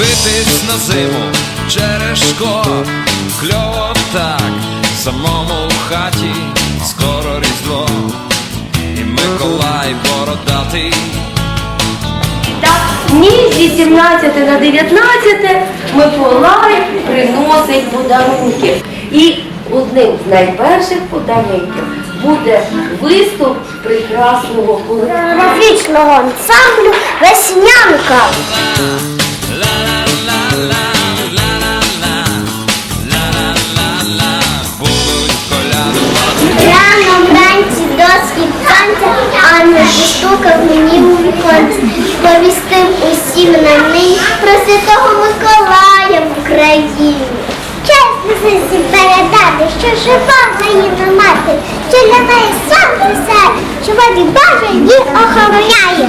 дивитись на зиму через шкло, кльово так, самому в хаті, скоро різдво, і Миколай бородатий. Так, дні з 18 на 19 Миколай приносить подарунки. І одним з найперших подарунків буде виступ прекрасного колективу. Графічного ансамблю Веснянка. Постукав мені у віконце. Повістив усім на них про святого Миколая в Україні. Чесно сусі передати, що жива наївна мати, що для неї сам все, що воді Боже її охороняє.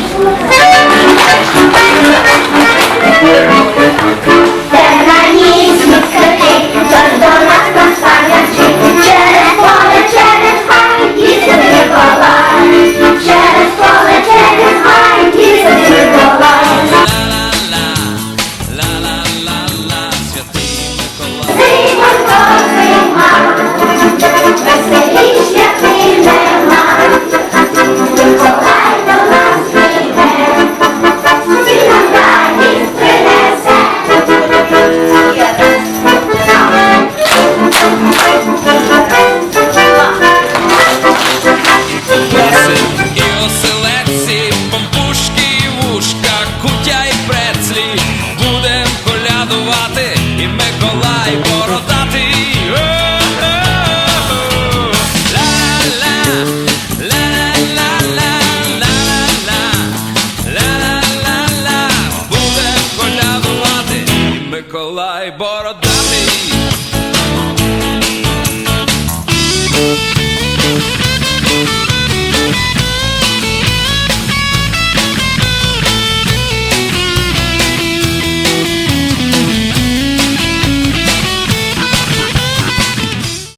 Миколай бородатий.